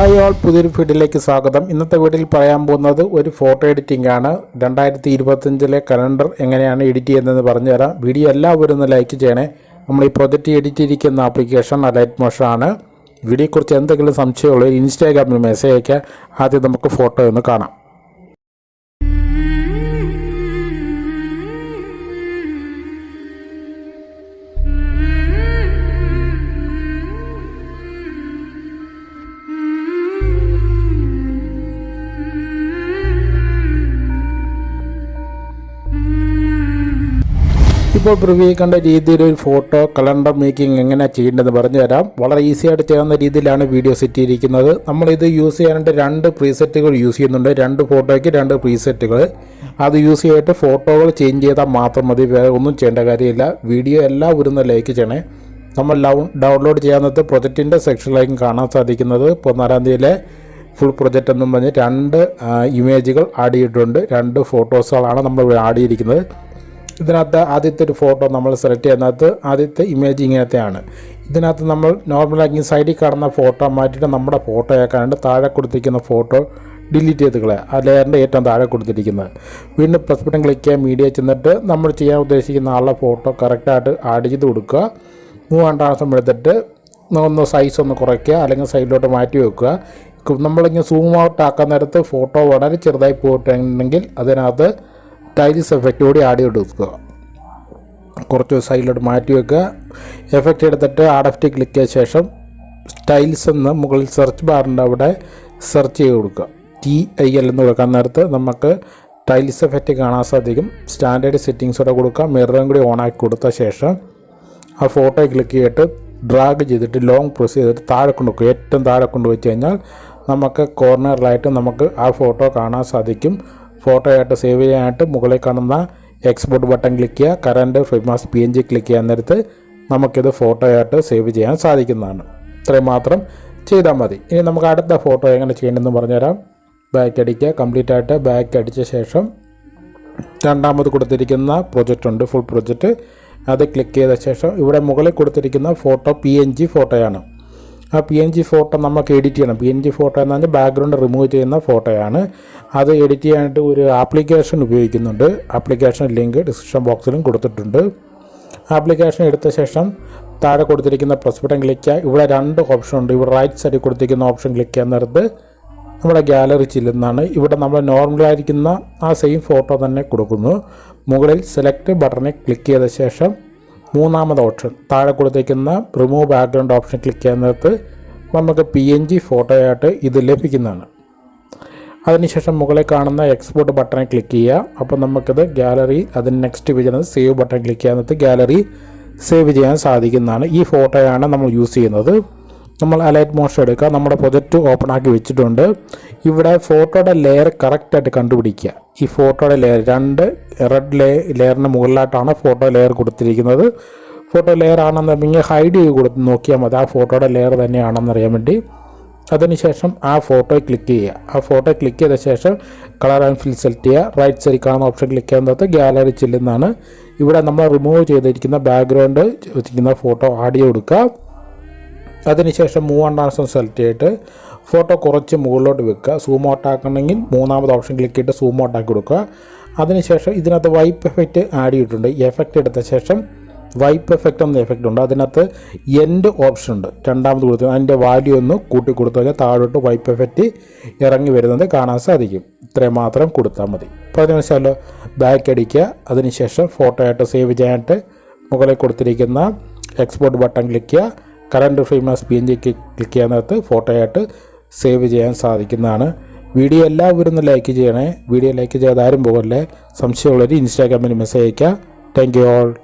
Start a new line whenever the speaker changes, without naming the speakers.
Hi all പുതിയൊരു വീഡിയോയിലേക്ക് സ്വാഗതം. ഇന്നത്തെ വീഡിയോയിൽ പറയാൻ പോകുന്നത് ഒരു ഫോട്ടോ എഡിറ്റിംഗ് ആണ്. രണ്ടായിരത്തി ഇരുപത്തഞ്ചിലെ കലണ്ടർ എങ്ങനെയാണ് എഡിറ്റ് ചെയ്യുന്നതെന്ന് പറഞ്ഞുതരാം വീഡിയോ എല്ലാവരും ഒന്ന് ലൈക്ക് ചെയ്യണേ. നമ്മൾ ഈ പ്രൊജക്റ്റ് എഡിറ്റ് ചെയ്തിരിക്കുന്ന ആപ്ലിക്കേഷൻ അലൈറ്റ് മോഷൻ ആണ്. വീഡിയോയെക്കുറിച്ച് എന്തെങ്കിലും സംശയമുള്ളൂ ഇൻസ്റ്റാഗ്രാമിൽ മെസ്സേജ് അയക്കുക ആദ്യം നമുക്ക് ഫോട്ടോ ഒന്ന് കാണാം. ഇപ്പോൾ പ്രിവ്യൂ കണ്ട രീതിയിൽ ഒരു ഫോട്ടോ കലണ്ടർ മേക്കിംഗ് എങ്ങനെ ചെയ്യേണ്ടതെന്ന് പറഞ്ഞു തരാം വളരെ ഈസി ആയിട്ട് ചെയ്യാവുന്ന രീതിയിലാണ് വീഡിയോ സെറ്റ് ചെയ്തിരിക്കുന്നത്. നമ്മളിത് യൂസ് ചെയ്യാനായിട്ട് രണ്ട് പ്രീസെറ്റുകൾ യൂസ് ചെയ്യുന്നുണ്ട്. രണ്ട് ഫോട്ടോയ്ക്ക് രണ്ട് പ്രീസെറ്റുകൾ അത് യൂസ് ചെയ്തിട്ട് ഫോട്ടോകൾ ചേഞ്ച് ചെയ്താൽ മാത്രം മതി. വേറെ ഒന്നും ചെയ്യേണ്ട കാര്യമില്ല. വീഡിയോ എല്ലാം ഒരു ലൈക്ക് ചെയ്യണേ. നമ്മൾ ഡൗൺലോഡ് ചെയ്യാവുന്നത് പ്രൊജക്റ്റിന്റെ സെക്ഷനിലായിരിക്കും കാണാൻ സാധിക്കുന്നത്. പതിനാലാം തീയതിയിലെ ഫുൾ പ്രൊജക്റ്റ് എന്നും പറഞ്ഞ് രണ്ട് ഇമേജുകൾ ആഡ് ചെയ്തിട്ടുണ്ട്. രണ്ട് ഫോട്ടോസുകളാണ് നമ്മൾ ആഡ് ചെയ്തിരിക്കുന്നത്. ഇതിനകത്ത് ആദ്യത്തെ ഒരു ഫോട്ടോ നമ്മൾ സെലക്ട് ചെയ്യുന്നതിനകത്ത് ആദ്യത്തെ ഇമേജ് ഇങ്ങനത്തെയാണ്. ഇതിനകത്ത് നമ്മൾ നോർമലാക്കി സൈഡിൽ കാണുന്ന ഫോട്ടോ മാറ്റിയിട്ട് നമ്മുടെ ഫോട്ടോ ആക്കാണ്ട് താഴെ കൊടുത്തിരിക്കുന്ന ഫോട്ടോ ഡിലീറ്റ് ചെയ്ത് കളയുക ആ ലെയറിന്റെ ഏറ്റവും താഴെ കൊടുത്തിരിക്കുന്നത്. വീണ്ടും പ്ലസ് ബട്ടൺ ക്ലിക്ക് ചെയ്യാൻ മീഡിയ ചെന്നിട്ട് നമ്മൾ ചെയ്യാൻ ഉദ്ദേശിക്കുന്ന ആളുടെ ഫോട്ടോ കറക്റ്റായിട്ട് ആഡ് ചെയ്ത് കൊടുക്കുക. മൂവ് ആൻഡ് ട്രാൻസ്ഫോം എടുത്തിട്ട് ഒന്ന് സൈസ് ഒന്ന് കുറയ്ക്കുക അല്ലെങ്കിൽ സൈഡിലോട്ട് മാറ്റി വെക്കുക. നമ്മളിങ്ങനെ സൂം ഔട്ട് ആക്കാൻ നേരത്ത് ഫോട്ടോ വളരെ ചെറുതായി പോയിട്ടുണ്ടെങ്കിൽ അതിനകത്ത് ടൈൽസ് എഫക്റ്റ് കൂടി ആഡ് ചെയ്ത് കൊടുക്കുക. കുറച്ച് സൈഡിലോട്ട് മാറ്റി വെക്കുക. എഫക്റ്റ് എടുത്തിട്ട് ആഡഫ്റ്റ് ക്ലിക്ക് ചെയ്ത ശേഷം സ്റ്റൈൽസ് എന്ന് മുകളിൽ സെർച്ച് ബാറിന്റെ അവിടെ സെർച്ച് ചെയ്ത് കൊടുക്കുക. ടി ഐ എൽ എന്ന് കൊടുക്കാൻ നേരത്ത് നമുക്ക് ടൈൽസ് എഫക്റ്റ് കാണാൻ സാധിക്കും. സ്റ്റാൻഡേർഡ് സെറ്റിങ്സോടെ കൊടുക്കുക മിററും കൂടി ഓണാക്കി കൊടുത്ത ശേഷം ആ ഫോട്ടോ ക്ലിക്ക് ചെയ്തിട്ട് ഡ്രാഗ് ചെയ്തിട്ട് ലോങ് പ്രസ് ചെയ്തിട്ട് താഴെ കൊണ്ടുവെക്കുക ഏറ്റവും താഴെ കൊണ്ടുവച്ച് കഴിഞ്ഞാൽ നമുക്ക് കോർണറിലായിട്ട് നമുക്ക് ആ ഫോട്ടോ കാണാൻ സാധിക്കും. ഫോട്ടോ ആയിട്ട് സേവ് ചെയ്യാനായിട്ട് മുകളിൽ കാണുന്ന എക്സ്പോർട്ട് ബട്ടൺ ക്ലിക്ക് ചെയ്യുക. Current frame as P N G click ചെയ്യാൻ നേരത്ത് നമുക്കിത് ഫോട്ടോ ആയിട്ട് സേവ് ചെയ്യാൻ സാധിക്കുന്നതാണ്. ഇത്രയും മാത്രം ചെയ്താൽ മതി. ഇനി നമുക്ക് അടുത്ത ഫോട്ടോ എങ്ങനെ ചെയ്യണമെന്ന് പറഞ്ഞുതരാം. ബാക്ക് അടിക്കുക. കംപ്ലീറ്റ് ആയിട്ട് ബാക്ക് അടിച്ച ശേഷം രണ്ടാമത് കൊടുത്തിരിക്കുന്ന പ്രൊജക്റ്റ് ഉണ്ട്. ഫുൾ പ്രൊജക്റ്റ് അത് ക്ലിക്ക് ചെയ്ത ശേഷം ഇവിടെ മുകളിൽ കൊടുത്തിരിക്കുന്ന ഫോട്ടോ പി എൻ ജി ഫോട്ടോയാണ് ആ പി എൻ ജി ഫോട്ടോ നമുക്ക് എഡിറ്റ് ചെയ്യണം. പി എൻ ജി ഫോട്ടോ എന്ന് പറഞ്ഞാൽ ബാക്ക്ഗ്രൗണ്ട് റിമൂവ് ചെയ്യുന്ന ഫോട്ടോയാണ് അത് എഡിറ്റ് ചെയ്യാനായിട്ട് ഒരു ആപ്ലിക്കേഷൻ ഉപയോഗിക്കുന്നുണ്ട്. ആപ്ലിക്കേഷൻ ലിങ്ക് ഡിസ്ക്രിപ്ഷൻ ബോക്സിലും കൊടുത്തിട്ടുണ്ട്. ആപ്ലിക്കേഷൻ എടുത്ത ശേഷം താഴെ കൊടുത്തിരിക്കുന്ന പ്ലസ് ബട്ടൺ ക്ലിക്ക് ചെയ്യുക. ഇവിടെ രണ്ട് ഓപ്ഷൻ ഉണ്ട്. ഇവിടെ റൈറ്റ് സൈഡിൽ കൊടുത്തിരിക്കുന്ന ഓപ്ഷൻ ക്ലിക്ക് ചെയ്യാൻ നേരത്ത് നമ്മുടെ ഗാലറി ചെല്ലുന്നതാണ്. ഇവിടെ നമ്മൾ നോർമലായിരിക്കുന്ന ആ സെയിം ഫോട്ടോ തന്നെ കൊടുക്കുന്നു. മുകളിൽ സെലക്ട് ബട്ടണിൽ ക്ലിക്ക് ചെയ്ത ശേഷം മൂന്നാമത് ഓപ്ഷൻ താഴെ കൊടുത്തേക്കുന്ന റിമൂവ് ബാക്ക്ഗ്രൗണ്ട് ഓപ്ഷൻ ക്ലിക്ക് ചെയ്യുന്നിടത്ത് നമുക്ക് പി എൻ ജി ഫോട്ടോയായിട്ട് ഇത് ലഭിക്കുന്നതാണ്. അതിനുശേഷം മുകളിൽ കാണുന്ന എക്സ്പോർട്ട് ബട്ടണിൽ ക്ലിക്ക് ചെയ്യുക. അപ്പോൾ നമുക്കിത് ഗാലറി അതിന് next page save button click ചെയ്യുന്നത് ഗാലറി സേവ് ചെയ്യാൻ സാധിക്കുന്നതാണ്. ഈ ഫോട്ടോയാണ് നമ്മൾ യൂസ് ചെയ്യുന്നത്. നമ്മൾ അലൈറ്റ് മോഷൻ എടുക്കുക. നമ്മുടെ പ്രൊജക്റ്റ് ഓപ്പൺ ആക്കി വെച്ചിട്ടുണ്ട്. ഇവിടെ ഫോട്ടോയുടെ ലെയർ കറക്റ്റായിട്ട് കണ്ടുപിടിക്കുക. ഈ ഫോട്ടോയുടെ ലെയർ രണ്ട് റെഡ് ലേ ലെയറിന് മുകളിലായിട്ടാണ് ഫോട്ടോ ലെയർ കൊടുത്തിരിക്കുന്നത്. ഫോട്ടോ ലെയർ ആണെന്നുണ്ടെങ്കിൽ ഹൈഡ് ചെയ്ത് കൊടുത്ത് നോക്കിയാൽ മതി. ആ ഫോട്ടോയുടെ ലെയർ തന്നെയാണെന്നറിയാൻ വേണ്ടി. അതിനുശേഷം ആ ഫോട്ടോ ക്ലിക്ക് ചെയ്യുക. ആ ഫോട്ടോ ക്ലിക്ക് ചെയ്ത ശേഷം കളർ ആൻഡ് ഫിൽ സെലക്ട് ചെയ്യുക. റൈറ്റ് സൈഡിൽ കാണുന്ന ഓപ്ഷൻ ക്ലിക്ക് ചെയ്യുന്നത് ഗ്യാലറി ചെല്ലുന്നതാണ്. ഇവിടെ നമ്മൾ റിമൂവ് ചെയ്തിരിക്കുന്ന ബാക്ക്ഗ്രൗണ്ട് വെച്ചിരിക്കുന്ന ഫോട്ടോ ആഡ് ചെയ്ത് കൊടുക്കുക അതിനുശേഷം മൂവ് ട്രാൻസ്ഫോം സെലക്ട് ചെയ്തിട്ട് ഫോട്ടോ കുറച്ച് മുകളിലോട്ട് വെക്കുക. സൂം ഔട്ട് ആക്കണമെങ്കിൽ മൂന്നാമത് ഓപ്ഷൻ ക്ലിക്ക് ചെയ്തിട്ട് സൂം ഔട്ട് ആക്കി കൊടുക്കുക. അതിനുശേഷം ഇതിനകത്ത് വൈപ്പ് എഫക്റ്റ് ആഡ് ചെയ്തിട്ടുണ്ട്. എഫക്റ്റ് എടുത്ത ശേഷം വൈപ്പ് എഫക്റ്റ് എന്ന എഫക്റ്റ് ഉണ്ട്. അതിനകത്ത് എൻഡ് ഓപ്ഷൻ ഉണ്ട്. രണ്ടാമത് കൊടുത്തു അതിന്റെ വാല്യൂ ഒന്ന് കൂട്ടി കൊടുത്തു കഴിഞ്ഞാൽ താഴോട്ട് വൈപ്പ് എഫക്റ്റ് ഇറങ്ങി വരുന്നത് കാണാൻ സാധിക്കും. ഇത്രയും മാത്രം കൊടുത്താൽ മതി. അപ്പോൾ അതിന് വെച്ചാലോ ബാക്ക് അടിക്കുക. അതിനുശേഷം ഫോട്ടോ ആയിട്ട് സേവ് ചെയ്യാനായിട്ട് മുകളിൽ കൊടുത്തിരിക്കുന്ന എക്സ്പോർട്ട് ബട്ടൺ ക്ലിക്ക് ചെയ്യുക. Current frame as P N G click ചെയ്യാനകത്ത് ഫോട്ടോയായിട്ട് സേവ് ചെയ്യാൻ സാധിക്കുന്നതാണ്. വീഡിയോ എല്ലാവരും ഒന്ന് ലൈക്ക് ചെയ്യണേ. വീഡിയോ ലൈക്ക് ചെയ്യാതെ ആരും പോകല്ലേ. സംശയമുള്ളവർ ഇൻസ്റ്റാഗ്രാമിൽ മെസ്സേജ് അയയ്ക്കുക താങ്ക് യു ഓൾ